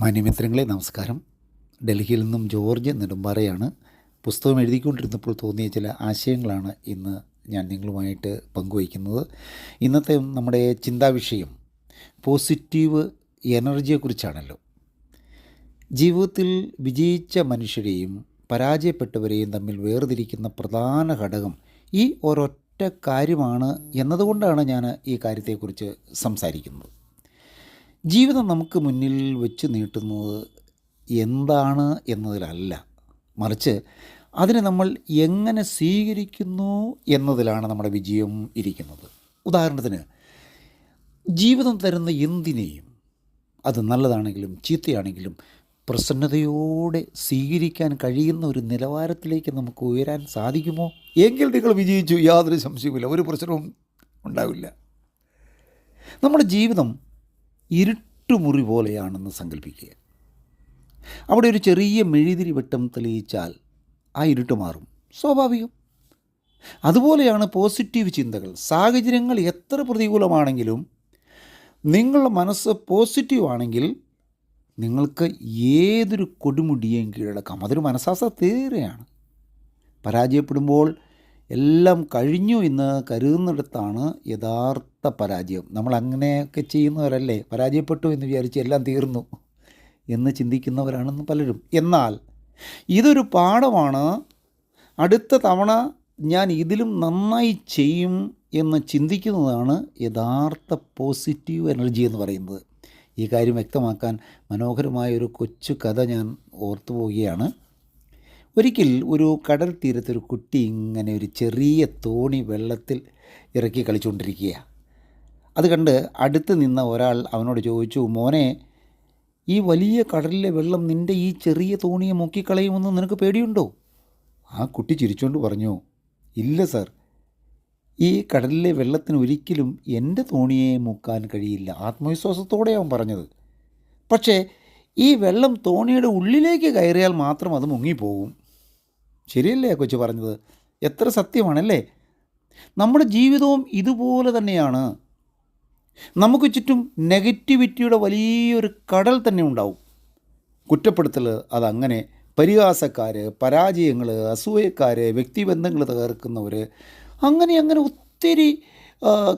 മാന്യമിത്രങ്ങളെ നമസ്കാരം. ഡൽഹിയിൽ നിന്നും ജോർജ് നെടുമ്പാറയാണ് പുസ്തകം എഴുതിക്കൊണ്ടിരുന്നപ്പോൾ തോന്നിയ ചില ആശയങ്ങളാണ് ഇന്ന് ഞാൻ നിങ്ങളുമായിട്ട് പങ്കുവയ്ക്കുന്നത്. ഇന്നത്തെ നമ്മുടെ ചിന്താവിഷയം പോസിറ്റീവ് എനർജിയെക്കുറിച്ചാണല്ലോ. ജീവിതത്തിൽ വിജയിച്ച മനുഷ്യരെയും പരാജയപ്പെട്ടവരെയും തമ്മിൽ വേർതിരിക്കുന്ന പ്രധാന ഘടകം ഈ ഒരൊറ്റ കാര്യമാണ് എന്നതുകൊണ്ടാണ് ഞാൻ ഈ കാര്യത്തെക്കുറിച്ച് സംസാരിക്കുന്നത്. ജീവിതം നമുക്ക് മുന്നിൽ വെച്ച് നീട്ടുന്നത് എന്താണ് എന്നതിലല്ല. മറിച്ച് അതിനെ നമ്മൾ എങ്ങനെ സ്വീകരിക്കുന്നു എന്നതിലാണ് നമ്മുടെ വിജയം ഇരിക്കുന്നത്. ഉദാഹരണത്തിന് ജീവിതം തരുന്ന എന്തിനേയും അത് നല്ലതാണെങ്കിലും ചീത്തയാണെങ്കിലും പ്രസന്നതയോടെ സ്വീകരിക്കാൻ കഴിയുന്ന ഒരു നിലവാരത്തിലേക്ക് നമുക്ക് ഉയരാൻ സാധിക്കുമോ? എങ്കിൽ നിങ്ങൾ വിജയിച്ചു യാതൊരു സംശയവുമില്ല ഒരു പ്രശ്നവും ഉണ്ടാവില്ല. നമ്മുടെ ജീവിതം ഇരുട്ടുമുറി പോലെയാണെന്ന് സങ്കല്പിക്കുക അവിടെ ഒരു ചെറിയ മെഴുതിരി വെട്ടം തെളിയിച്ചാൽ ആ ഇരുട്ട് മാറും. സ്വാഭാവികം. അതുപോലെയാണ് പോസിറ്റീവ് ചിന്തകൾ. സാഹചര്യങ്ങൾ എത്ര പ്രതികൂലമാണെങ്കിലും നിങ്ങളുടെ മനസ്സ് പോസിറ്റീവ് ആണെങ്കിൽ നിങ്ങൾക്ക് ഏതൊരു കൊടുമുടിയേയും കീഴടക്കാം. അതൊരു മനസ്സാസ തീരെയാണ്. പരാജയപ്പെടുമ്പോൾ എല്ലാം കഴിഞ്ഞു എന്ന് കരുതുന്നിടത്താണ് യഥാർത്ഥ പരാജയം. നമ്മൾ അങ്ങനെയൊക്കെ ചെയ്യുന്നവരല്ലേ? പരാജയപ്പെട്ടു എന്ന് വിചാരിച്ച് എല്ലാം തീർന്നു എന്ന് ചിന്തിക്കുന്നവരാണെന്ന് പലരും. എന്നാൽ ഇതൊരു പാഠമാണ്. അടുത്ത തവണ ഞാൻ ഇതിലും നന്നായി ചെയ്യും എന്ന് ചിന്തിക്കുന്നതാണ് യഥാർത്ഥ പോസിറ്റീവ് എനർജി എന്ന് പറയുന്നത്. ഈ കാര്യം വ്യക്തമാക്കാൻ മനോഹരമായ ഒരു കൊച്ചു കഥ ഞാൻ ഓർത്തു പോവുകയാണ് ഒരിക്കൽ ഒരു കടൽ തീരത്തൊരു കുട്ടി ഇങ്ങനെ ഒരു ചെറിയ തോണി വെള്ളത്തിൽ ഇറക്കി കളിച്ചുകൊണ്ടിരിക്കുകയാണ് അത് കണ്ട് അടുത്ത് നിന്ന ഒരാൾ അവനോട് ചോദിച്ചു മോനെ ഈ വലിയ കടലിലെ വെള്ളം നിന്റെ ഈ ചെറിയ തോണിയെ മുക്കിക്കളയുമെന്ന് നിനക്ക് പേടിയുണ്ടോ? ആ കുട്ടി ചിരിച്ചുകൊണ്ട് പറഞ്ഞു ഇല്ല സർ. ഈ കടലിലെ വെള്ളത്തിന് ഒരിക്കലും എന്റെ തോണിയെ മുക്കാൻ കഴിയില്ല. ആത്മവിശ്വാസത്തോടെ അവൻ പറഞ്ഞത്. പക്ഷേ ഈ വെള്ളം തോണിയുടെ ഉള്ളിലേക്ക് കയറിയാൽ മാത്രം അത് മുങ്ങിപ്പോകും ശരിയല്ലേ കൊച്ചു പറഞ്ഞത്? എത്ര സത്യമാണല്ലേ? നമ്മുടെ ജീവിതവും ഇതുപോലെ തന്നെയാണ്. നമുക്ക് ചുറ്റും നെഗറ്റിവിറ്റിയുടെ വലിയൊരു കടൽ തന്നെ ഉണ്ടാവും. കുറ്റപ്പെടുത്തൽ അതങ്ങനെ. പരിഹാസക്കാർ പരാജയങ്ങൾ അസൂയക്കാർ വ്യക്തിബന്ധങ്ങൾ തകർക്കുന്നവർ അങ്ങനെ അങ്ങനെ ഒത്തിരി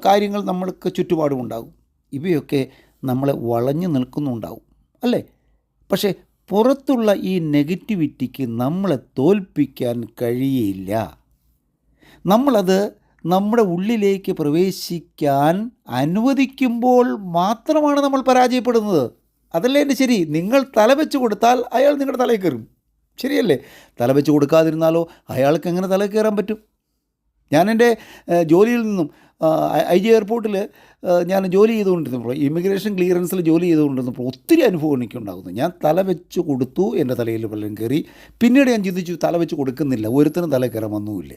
കാര്യങ്ങൾ നമ്മൾക്ക് ചുറ്റുപാടും ഉണ്ടാകും. ഇവയൊക്കെ നമ്മളെ വളഞ്ഞു നിൽക്കുന്നുണ്ടാവും അല്ലേ? പക്ഷേ പുറത്തുള്ള ഈ നെഗറ്റിവിറ്റിക്ക് നമ്മളെ തോൽപ്പിക്കാൻ കഴിയില്ല. നമ്മളത് നമ്മുടെ ഉള്ളിലേക്ക് പ്രവേശിക്കാൻ അനുവദിക്കുമ്പോൾ മാത്രമാണ് നമ്മൾ പരാജയപ്പെടുന്നത്. അതല്ലേ എന്റെ ശരി? നിങ്ങൾ തല വെച്ച് കൊടുത്താൽ അയാൾ നിങ്ങളുടെ തലയിൽ കയറും. ശരിയല്ലേ? തല വെച്ച് കൊടുക്കാതിരുന്നാലോ അയാൾക്ക് എങ്ങനെ തല കയറാൻ പറ്റും? ഞാൻ എന്റെ ജോലിയിൽ നിന്നും ഐ ജി എയർപോർട്ടിൽ ഞാൻ ജോലി ചെയ്തുകൊണ്ടിരുന്നപ്പോൾ ഇമിഗ്രേഷൻ ക്ലിയറൻസിൽ ജോലി ചെയ്തുകൊണ്ടിരുന്നപ്പോൾ ഒത്തിരി അനുഭവം എനിക്കുണ്ടാകുന്നു ഞാൻ തല വെച്ച് കൊടുത്തു എന്റെ തലയിൽ വെള്ളം കയറി. പിന്നീട് ഞാൻ ചിന്തിച്ചു തല വെച്ച് കൊടുക്കുന്നില്ല ഒരുത്തനും തല കയറാൻ വന്നുമില്ല.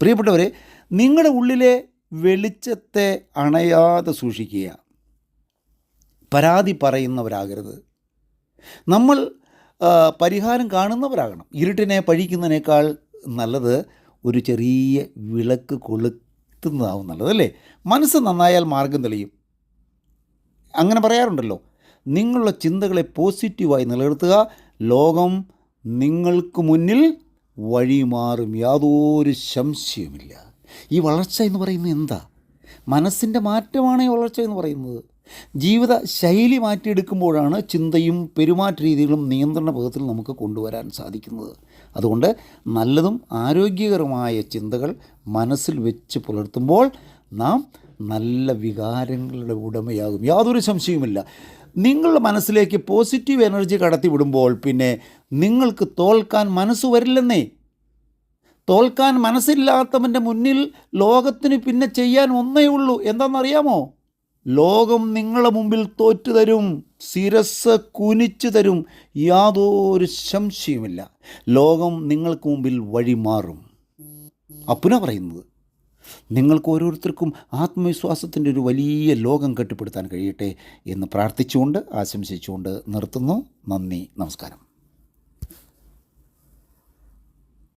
പ്രിയപ്പെട്ടവരെ നിങ്ങളുടെ ഉള്ളിലെ വെളിച്ചത്തെ അണയാതെ സൂക്ഷിക്കുക. പരാതി പറയുന്നവരാകരുത്. നമ്മൾ പരിഹാരം കാണുന്നവരാകണം. ഇരുട്ടിനെ പഴിക്കുന്നതിനേക്കാൾ നല്ലത് ഒരു ചെറിയ വിളക്ക് കൊളുത്തുന്നതാവും നല്ലത് അല്ലേ മനസ്സ് നന്നായാൽ മാർഗം തെളിയും. അങ്ങനെ പറയാറുണ്ടല്ലോ. നിങ്ങളുടെ ചിന്തകളെ പോസിറ്റീവായി നിലനിർത്തുക. ലോകം നിങ്ങൾക്ക് മുന്നിൽ വഴിമാറും. യാതൊരു സംശയവുമില്ല. ഈ വളർച്ച എന്ന് പറയുന്നത് എന്താ? മനസ്സിന്റെ മാറ്റമാണ് ഈ വളർച്ച എന്ന് പറയുന്നത്? ജീവിത ശൈലി മാറ്റിയെടുക്കുമ്പോഴാണ് ചിന്തയും പെരുമാറ്റ രീതികളും നിയന്ത്രണ പദത്തിൽ നമുക്ക് കൊണ്ടുവരാൻ സാധിക്കുന്നത്. അതുകൊണ്ട് നല്ലതും ആരോഗ്യകരമായ ചിന്തകൾ മനസ്സിൽ വെച്ച് പുലർത്തുമ്പോൾ നാം നല്ല വികാരങ്ങളുടെ ഉടമയാകും. യാതൊരു സംശയവുമില്ല. നിങ്ങളുടെ മനസ്സിലേക്ക് പോസിറ്റീവ് എനർജി കടത്തി വിടുമ്പോൾ പിന്നെ നിങ്ങൾക്ക് തോൽക്കാൻ മനസ്സ് വരില്ലെന്നേ. തോൽക്കാൻ മനസ്സില്ലാത്തവന്റെ മുന്നിൽ ലോകത്തിന് പിന്നെ ചെയ്യാൻ ഒന്നേ ഉള്ളൂ. എന്താണെന്നറിയാമോ? ലോകം നിങ്ങളുടെ മുമ്പിൽ തോറ്റു തരും ശിരസ് കുനിച്ചു തരും യാതൊരു സംശയവുമില്ല. ലോകം നിങ്ങൾക്ക് മുമ്പിൽ വഴിമാറും. അപ്പുന പറയുന്നത് നിങ്ങൾക്ക് ഓരോരുത്തർക്കും ആത്മവിശ്വാസത്തിന്റെ ഒരു വലിയ ലോകം കെട്ടിപ്പടുത്താൻ കഴിയട്ടെ എന്ന് പ്രാർത്ഥിച്ചുകൊണ്ട് ആശംസിച്ചുകൊണ്ട് നിർത്തുന്നു. നന്ദി നമസ്കാരം.